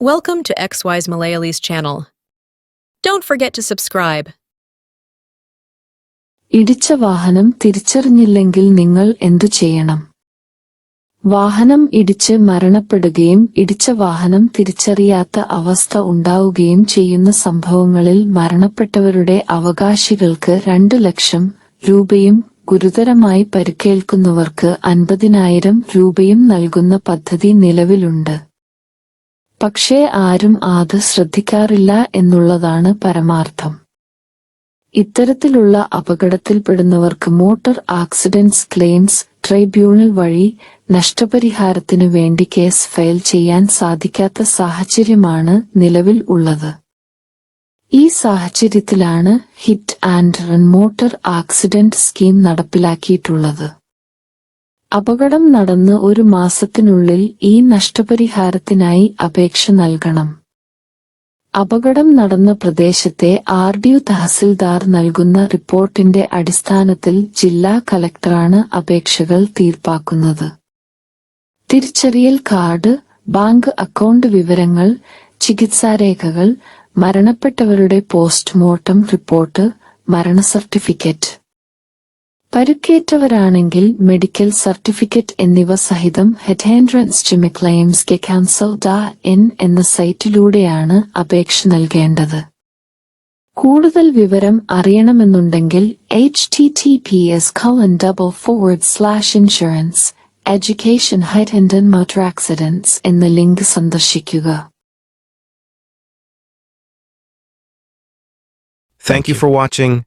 Welcome to XY's Malayalese channel. Don't forget to subscribe. ഇടിച്ച വാഹനം തിരിച്ചറിഞ്ഞില്ലെങ്കിൽ നിങ്ങൾ എന്തു ചെയ്യണം വാഹനം ഇടിച്ച് മരണപ്പെടുകയും ഇടിച്ച വാഹനം തിരിച്ചറിയാത്ത അവസ്ഥ ഉണ്ടാവുകയും ചെയ്യുന്ന സംഭവങ്ങളിൽ മരണപ്പെട്ടവരുടെ അവകാശികൾക്ക് രണ്ടു ലക്ഷം രൂപയും ഗുരുതരമായി പരിക്കേൽക്കുന്നവർക്ക് അൻപതിനായിരം രൂപയും നൽകുന്ന പദ്ധതി നിലവിലുണ്ട് പക്ഷേ ആരും അത് ശ്രദ്ധിക്കാറില്ല എന്നുള്ളതാണ് പരമാർത്ഥം. ഇത്തരത്തിലുള്ള അപകടത്തിൽപ്പെടുന്നവർക്ക് മോട്ടോർ ആക്സിഡന്റ്സ് ക്ലെയിംസ് ട്രൈബ്യൂണൽ വഴി നഷ്ടപരിഹാരത്തിനു വേണ്ടി കേസ് ഫയൽ ചെയ്യാൻ സാധിക്കാത്ത സാഹചര്യമാണ് നിലവിൽ ഉള്ളത്. ഈ സാഹചര്യത്തിലാണ് hit and run motor accident scheme നടപ്പിലാക്കിയിട്ടുള്ളത്. അപകടം നടന്ന് ഒരു മാസത്തിനുള്ളിൽ ഈ നഷ്ടപരിഹാരത്തിനായി അപേക്ഷ നൽകണം. അപകടം നടന്ന പ്രദേശത്തെ ആർ ഡി യു തഹസിൽദാർ നൽകുന്ന റിപ്പോർട്ടിന്റെ അടിസ്ഥാനത്തിൽ ജില്ലാ കലക്ടറാണ് അപേക്ഷകൾ തീർപ്പാക്കുന്നത്. തിരിച്ചറിയൽ കാർഡ് ബാങ്ക് അക്കൗണ്ട് വിവരങ്ങൾ ചികിത്സാരേഖകൾ മരണപ്പെട്ടവരുടെ പോസ്റ്റ്മോർട്ടം റിപ്പോർട്ട് മരണ സർട്ടിഫിക്കറ്റ്. പരുക്കേറ്റവരാണെങ്കിൽ മെഡിക്കൽ സർട്ടിഫിക്കറ്റ് എന്നിവ സഹിതം ഹെഡ്ഹാൻഡ്രൻസ് ക്ലെയിംസ് കെ ക്യാൻസൽ ഡാ എൻ എന്ന സൈറ്റിലൂടെയാണ് അപേക്ഷ നൽകേണ്ടത് കൂടുതൽ വിവരം അറിയണമെന്നുണ്ടെങ്കിൽ H T T P S colon double forward slash insurance education hit and motor accidents എന്ന ലിങ്ക് സന്ദർശിക്കുക Thank you for watching.